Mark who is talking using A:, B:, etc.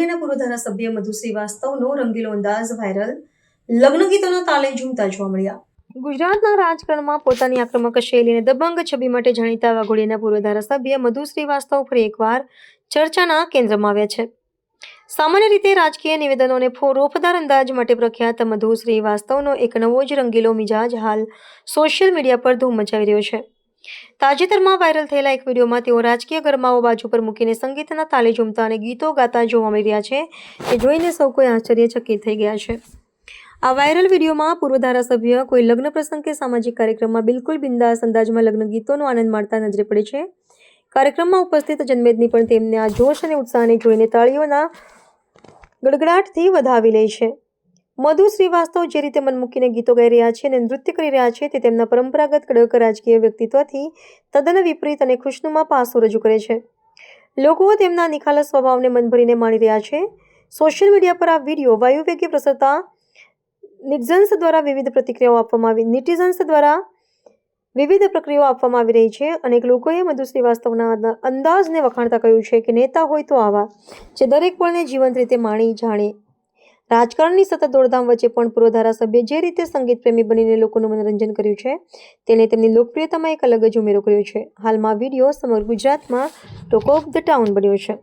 A: ધારાસભ્ય મધુ શ્રીવાસ્તવનો રંગીલો અંદાજ વાયરલ લગ્ન ગીતોના તાલે ઝૂમતા જોવા મળ્યા. ગુજરાતના રાજકારણમાં પોતાની આક્રમક શૈલી અને દબંગ છબી માટે જાણીતા વાઘોડિયાના પૂર્વ ધારાસભ્ય મધુ શ્રીવાસ્તવ ફરી એકવાર ચર્ચાના કેન્દ્રમાં આવ્યા છે. સામાન્ય રીતે રાજકીય નિવેદનોને રોફદાર અંદાજ માટે પ્રખ્યાત મધુ શ્રીવાસ્તવનો એક નવો જ રંગીલો મિજાજ હાલ સોશિયલ મીડિયા પર ધૂમ મચાવી રહ્યો છે. તાજેતરમાં વાયરલ થયેલા એક વિડીયોમાં તેઓ રાજકીય ગરમાઓ બાજુ પર મૂકીને સંગીતના તાલે ઝૂમતા અને ગીતો ગાતા જોવા મળી રહ્યા છે. એ જોઈને સૌ કોઈ આશ્ચર્યચકિત થઈ ગયા છે. આ વાયરલ વિડીયોમાં પૂર્વ ધારાસભ્ય કોઈ લગ્ન પ્રસંગ કે સામાજિક કાર્યક્રમમાં બિલકુલ બિંદાસ અંદાજમાં લગ્ન ગીતોનો આનંદ માણતા નજરે પડે છે. કાર્યક્રમમાં ઉપસ્થિત જનમેદની પણ તેમને આ જોશ અને ઉત્સાહને જોઈને તાળીઓના ગડગડાટથી વધાવી લે છે. મધુ શ્રીવાસ્તવ જે રીતે મન મૂકીને ગીતો ગાઈ રહ્યા છે અને નૃત્ય કરી રહ્યા છે તે તેમના પરંપરાગત કડક રાજકીય વ્યક્તિત્વથી તદ્દન વિપરીત અને ખુશનુમા પાસો રજૂ કરે છે. લોકો તેમના નિખાલસ સ્વભાવને મન ભરીને માણી રહ્યા છે. સોશિયલ મીડિયા પર આ વીડિયો વાયુવેગે પ્રસરતા નિટઝન્સ દ્વારા વિવિધ પ્રતિક્રિયાઓ આપવામાં આવી નિટીઝન્સ દ્વારા વિવિધ પ્રક્રિયાઓ આપવામાં આવી રહી છે. અનેક લોકોએ મધુ શ્રીવાસ્તવના અંદાજને વખાણતા કહ્યું છે કે નેતા હોય તો આવા, જે દરેક પળને જીવંત રીતે માણી, જાણે રાજકારણની સતત દોડધામ વચ્ચે પણ પૂર્વ ધારાસભ્ય જે રીતે સંગીત પ્રેમી બનીને લોકોનું મનોરંજન કર્યું છે તેને તેમની લોકપ્રિયતામાં એક અલગ જ ઉમેરો કર્યો છે. હાલમાં વીડિયો સમગ્ર ગુજરાતમાં ટોક ઓફ ધ ટાઉન બન્યો છે.